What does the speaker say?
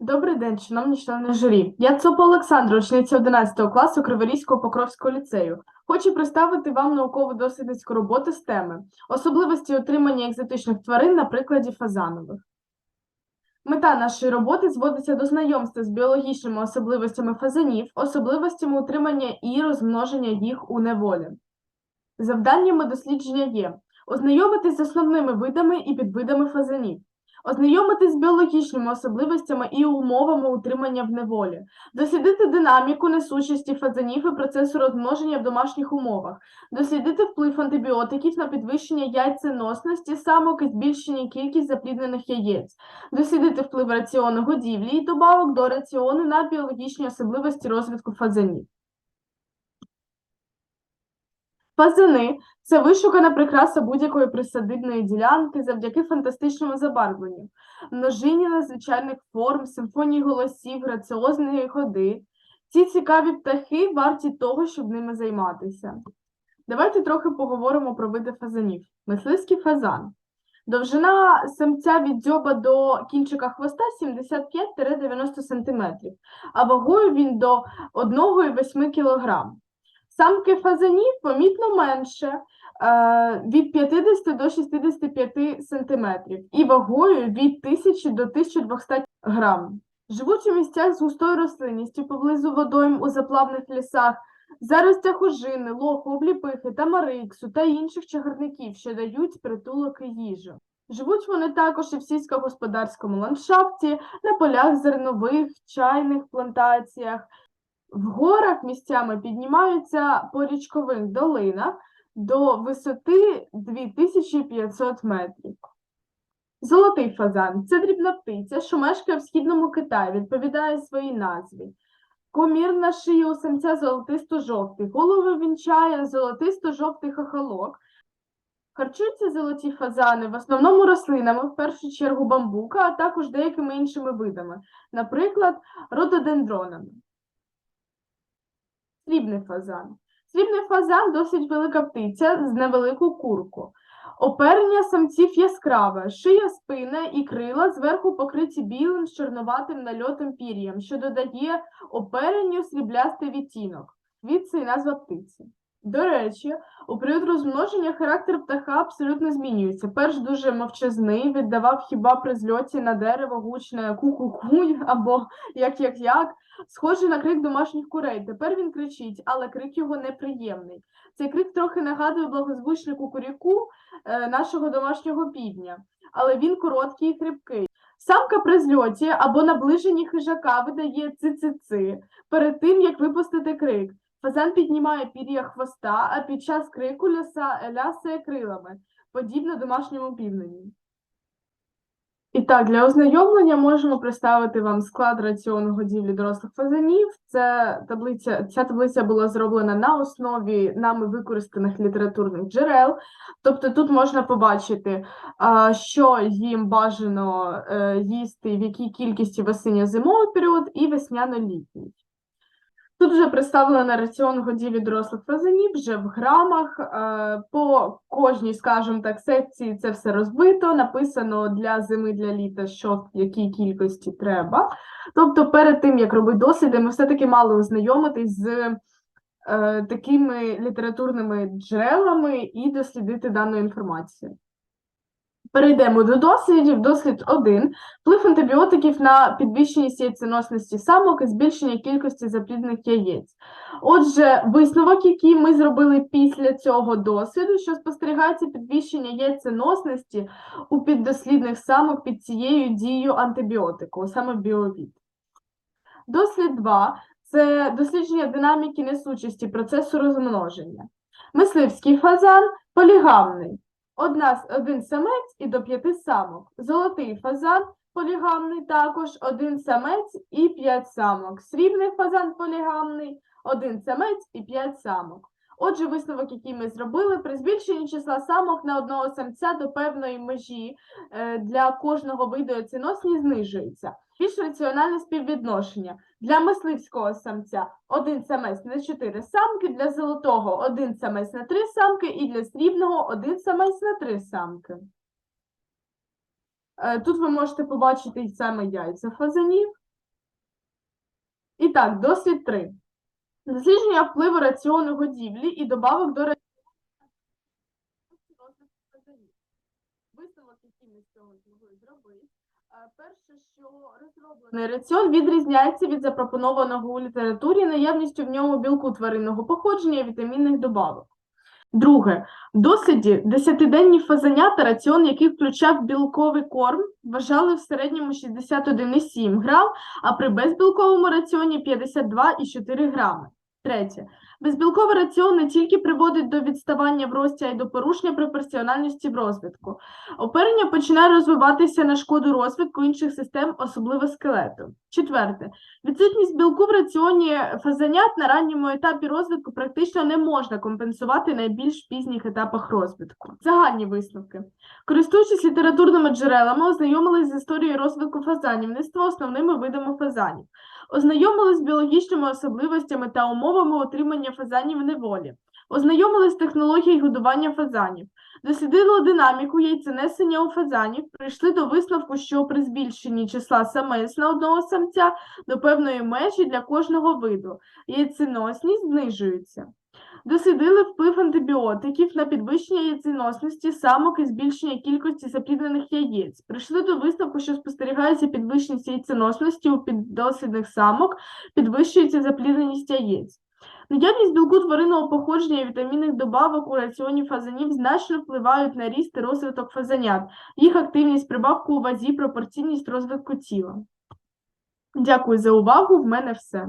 Добрий день, шановні члени журі. Я Цопа Олександра, учениця 11 класу Криворізького Покровського ліцею. Хочу представити вам науково-дослідницьку роботу з теми особливості отримання екзотичних тварин на прикладі фазанових. Мета нашої роботи зводиться до знайомства з біологічними особливостями фазанів, особливостями утримання і розмноження їх у неволі. Завданнями дослідження є ознайомитись з основними видами і підвидами фазанів, ознайомитись з біологічними особливостями і умовами утримання в неволі, дослідити динаміку несучості фазанів і процесу розмноження в домашніх умовах, дослідити вплив антибіотиків на підвищення яйценосності самок і збільшення кількість запліднених яєць, дослідити вплив раціону годівлі і добавок до раціону на біологічні особливості розвитку фазанів. Фазани це вишукана прикраса будь-якої присадибної ділянки завдяки фантастичному забарвленню, множині надзвичайних форм, симфонії голосів, граціозної ходи. Ці цікаві птахи варті того, щоб ними займатися. Давайте трохи поговоримо про види фазанів. Мисливський фазан. Довжина самця від дзьоба до кінчика хвоста 75-90 см, а вагою він до 1,8 кг. Самки фазанів помітно менше е, від 50 до 65 см і вагою від 1000 до 1200 грам. Живуть у місцях з густою рослинністю поблизу водойм у заплавних лісах, заростях ожини, лоху, обліпихи, тамариксу та інших чагарників, що дають притулок і їжу. Живуть вони також і в сільськогосподарському ландшафті, на полях зернових, чайних плантаціях, в горах місцями піднімаються по річкових долинах до висоти 2500 метрів. Золотий фазан це дрібна птиця, що мешкає в східному Китаї, відповідає своїй назві. Комір на шиї у самця золотисто-жовтий, голову вінчає золотисто-жовтий хохолок. Харчуються золоті фазани в основному рослинами, в першу чергу бамбука, а також деякими іншими видами, наприклад, рододендронами. Срібний фазан. Срібний фазан досить велика птиця з невелику курку. Оперення самців яскраве, шия, спина і крила зверху покриті білим з чорноватим нальотом пір'ям, що додає оперенню сріблястий відтінок. Звідси і назва птиці. До речі, у період розмноження характер птаха абсолютно змінюється. Перш дуже мовчазний, віддавав хіба при зльоті на дерево гучне ку-ку-ку або як-як-як, схожий на крик домашніх курей. Тепер він кричить, але крик його неприємний. Цей крик трохи нагадує благозвучне кукуріку е, нашого домашнього півдня, але він короткий і хрипкий. Самка при зльоті або наближенні хижака видає ци-ци-ци перед тим, як випустити крик. Фазан піднімає пір'я хвоста, а під час крику ляса, лясає крилами, подібно домашньому півнені. І так, для ознайомлення можемо представити вам склад раціону годівлі дорослих фазанів. Це таблиця, ця таблиця була зроблена на основі нами використаних літературних джерел. Тобто тут можна побачити, що їм бажано е, їсти, в якій кількості в осінньо-зимовий період і весняно-літній. Тут вже представлено раціон годівлі дорослих фазанів вже в грамах. е, По кожній, скажімо так, секції це все розбито, написано для зими, для літа, що в якій кількості треба. Тобто, перед тим, як робити досліди, ми все-таки мали ознайомитись з е, такими літературними джерелами і дослідити дану інформацію. Перейдемо до дослідів. Дослід 1. Вплив антибіотиків на підвищеність яйценосності самок і збільшення кількості заплідних яєць. Отже, висновок, який ми зробили після цього досліду, що спостерігається підвищення яйценосності у піддослідних самок під цією дією антибіотику, саме біовід. Дослід 2 це дослідження динаміки несучості процесу розмноження. Мисливський фазан полігамний. Одна, один самець і до п'яти самок. Золотий фазан полігамний також один самець і п'ять самок. Срібний фазан полігамний, один самець і п'ять самок. Отже, висновок, який ми зробили, при збільшенні числа самок на одного самця до певної межі е, для кожного виду яйценосні знижується. Більш раціональне співвідношення. Для мисливського самця один самець на 4 самки, для золотого один самець на 3 самки і для срібного один самець на 3 самки. Е, Тут ви можете побачити саме яйця фазанів. І так, дослід 3. Дослідження впливу раціону годівлі і добавок до раціону. Висновок, який ми з цього змогли зробити. Перше, що розроблений раціон відрізняється від запропонованого у літературі наявністю в ньому білку тваринного походження і вітамінних добавок. Друге, в досліді десятиденні фазанята, раціон яких включав білковий корм, вважали в середньому 61,7 грам, а при безбілковому раціоні 52,4 грами. Третє. Безбілковий раціон не тільки приводить до відставання в рості, а й до порушення пропорціональності в розвитку. Оперення починає розвиватися на шкоду розвитку інших систем, особливо скелету. Четверте. Відсутність білку в раціоні фазанят на ранньому етапі розвитку практично не можна компенсувати на більш пізніх етапах розвитку. Загальні висновки. Користуючись літературними джерелами, ознайомились з історією розвитку фазанівництва, основними видами фазанів. Ознайомились з біологічними особливостями та умовами утримання фазанів неволі. Ознайомились з технологією годування фазанів. Дослідили динаміку яйценесення у фазанів, прийшли до висновку, що при збільшенні числа самець на одного самця до певної межі для кожного виду яйценосність знижується. Дослідили вплив антибіотиків на підвищення яйценосності самок і збільшення кількості запліднених яєць. Прийшли до висновку, що спостерігається підвищеність яйценосності у піддослідних самок, підвищується заплідненість яєць. Наявність білку тваринного походження і вітамінних добавок у раціоні фазанів значно впливають на ріст і розвиток фазанят, їх активність прибавку у вазі, пропорційність розвитку тіла. Дякую за увагу. В мене все.